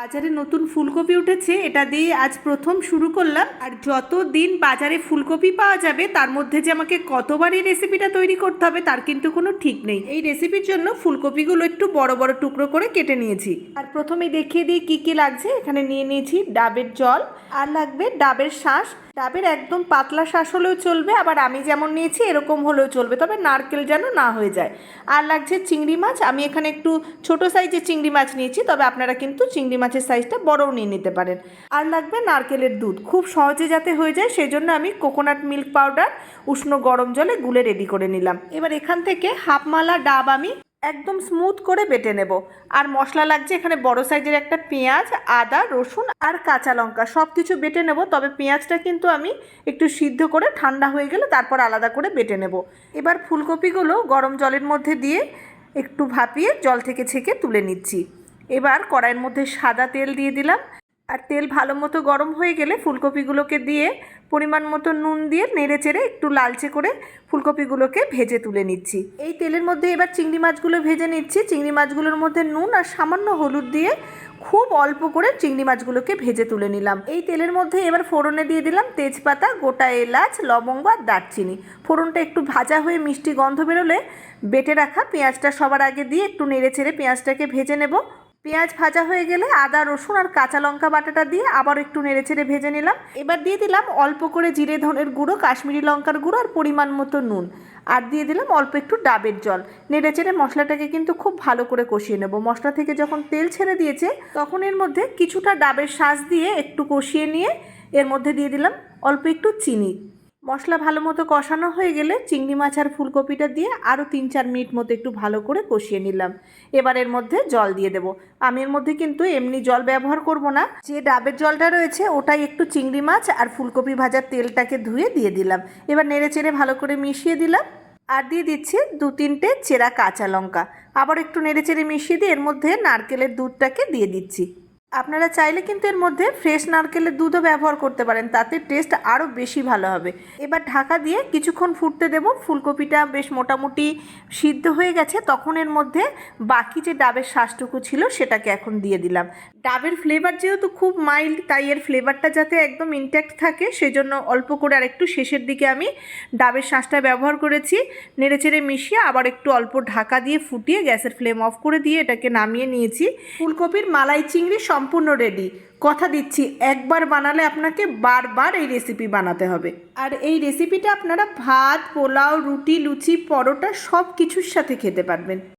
বাজারে নতুন ফুলকপি উঠেছে, এটা দিয়ে আজ প্রথম শুরু করলাম। আর যত দিন বাজারে ফুলকপি পাওয়া যাবে, তার মধ্যে যে আমাকে কতবার এই রেসিপিটা তৈরি করতে হবে, তার কিন্তু কোনো ঠিক নেই। এই রেসিপির জন্য ফুলকপিগুলো একটু বড় বড় টুকরো করে কেটে নিয়েছি। আর প্রথমে দেখিয়ে দিই কী কী লাগছে। এখানে নিয়ে নিয়েছি ডাবের জল, আর লাগবে ডাবের শাঁস ডাবের একদম পাতলা শাঁস হলেও চলবে, আবার আমি যেমন নিয়েছি এরকম হলেও চলবে, তবে নারকেল যেন না হয়ে যায়। আর লাগছে চিংড়ি মাছ, আমি এখানে একটু ছোট সাইজের চিংড়ি মাছ নিয়েছি, তবে আপনারা কিন্তু চিংড়ি মাছের সাইজটা বড়ও নিয়ে নিতে পারেন। আর লাগবে নারকেলের দুধ, খুব সহজে যাতে হয়ে যায় সেই জন্য আমি কোকোনাট মিল্ক পাউডার উষ্ণ গরম জলে গুলে রেডি করে নিলাম। এবার এখান থেকে হাফ মালা ডাব আমি একদম স্মুথ করে বেটে নেব। আর মশলা লাগছে এখানে বড় সাইজের একটা পেঁয়াজ, আদা, রসুন আর কাঁচা লঙ্কা। সব কিছু বেটে নেব, তবে পেঁয়াজটা কিন্তু আমি একটু সিদ্ধ করে ঠান্ডা হয়ে গেলে তারপর আলাদা করে বেটে নেব। এবার ফুলকপিগুলো গরম জলের মধ্যে দিয়ে একটু ভাপিয়ে জল থেকে ছেঁকে তুলে নিচ্ছি। এবার কড়াইয়ের মধ্যে সাদা তেল দিয়ে দিলাম। আর তেল ভালো মতো গরম হয়ে গেলে ফুলকপিগুলোকে দিয়ে পরিমাণ মতো নুন দিয়ে নেড়ে চেড়ে একটু লালচে করে ফুলকপিগুলোকে ভেজে তুলে নিচ্ছি। এই তেলের মধ্যে এবার চিংড়ি মাছগুলো ভেজে নিচ্ছি। চিংড়ি মাছগুলোর মধ্যে নুন আর সামান্য হলুদ দিয়ে খুব অল্প করে চিংড়ি মাছগুলোকে ভেজে তুলে নিলাম। এই তেলের মধ্যে এবার ফোড়নে দিয়ে দিলাম তেজপাতা, গোটা এলাচ, লবঙ্গ আর দারচিনি। ফোড়নটা একটু ভাজা হয়ে মিষ্টি গন্ধ বেরোলে বেটে রাখা পেঁয়াজটা সবার আগে দিয়ে একটু নেড়ে চেড়ে পেঁয়াজটাকে ভেজে নেব। পেঁয়াজ ভাজা হয়ে গেলে আদা, রসুন আর কাঁচা লঙ্কা বাটাটা দিয়ে আবার একটু নেড়ে নেড়েচেড়ে ভেজে নিলাম। এবার দিয়ে দিলাম অল্প করে জিরে ধনের গুঁড়ো, কাশ্মীরি লঙ্কার গুঁড়ো আর পরিমাণ মতো নুন। আর দিয়ে দিলাম অল্প একটু ডাবের জল। নেড়ে নেড়েচেড়ে মশলাটাকে কিন্তু খুব ভালো করে কষিয়ে নেব। মশলা থেকে যখন তেল ছেড়ে দিয়েছে, তখন এর মধ্যে কিছুটা ডাবের শাঁস দিয়ে একটু কষিয়ে নিয়ে এর মধ্যে দিয়ে দিলাম অল্প একটু চিনি। মশলা ভালো মতো কষানো হয়ে গেলে চিংড়ি মাছ আর ফুলকপিটা দিয়ে আরও তিন চার মিনিট মতো একটু ভালো করে কষিয়ে নিলাম। এবার এর মধ্যে জল দিয়ে দেবো। আমি এর মধ্যে কিন্তু এমনি জল ব্যবহার করব না। যে ডাবের জলটা রয়েছে ওটাই একটু চিংড়ি মাছ আর ফুলকপি ভাজার তেলটাকে ধুয়ে দিয়ে দিলাম। এবার নেড়ে চেড়ে ভালো করে মিশিয়ে দিলাম। আর দিয়ে দিচ্ছি দু তিনটে চেরা কাঁচা লঙ্কা। আবার একটু নেড়ে চেড়ে মিশিয়ে দিয়ে এর মধ্যে নারকেলের দুধটাকে দিয়ে দিচ্ছি। আপনারা চাইলে কিন্তু এর মধ্যে ফ্রেশ নারকেলের দুধও ব্যবহার করতে পারেন, তাতে টেস্ট আরও বেশি ভালো হবে। এবার ঢাকা দিয়ে কিছুক্ষণ ফুটতে দেব, ফুলকপিটা বেশ মোটামুটি সিদ্ধ হয়ে গেছে, তখন এর মধ্যে বাকি যে ডাবের শ্বাসটুকু ছিল সেটাকে এখন দিয়ে দিলাম। ডাবের ফ্লেভার যেহেতু খুব মাইল্ড তাই এর ফ্লেভারটা যাতে একদম ইনট্যাক্ট থাকে, সেজন্য অল্প করে আর একটু শেষের দিকে আমি ডাবের শ্বাসটা ব্যবহার করেছি, নেড়েচেড়ে মিশিয়ে আবার একটু অল্প ঢাকা দিয়ে ফুটিয়ে গ্যাসের ফ্লেম অফ করে দিয়ে এটাকে নামিয়ে নিয়েছি। ফুলকপির মালাই চিংড়ি সম্পূর্ণ রেডি কথা দিচ্ছি, একবার বানালে আপনাকে বারবার এই রেসিপি বানাতে হবে। আর এই রেসিপিটা আপনারা ভাত, পোলাও, রুটি, লুচি, পরোটা সব কিছুর সাথে খেতে পারবেন।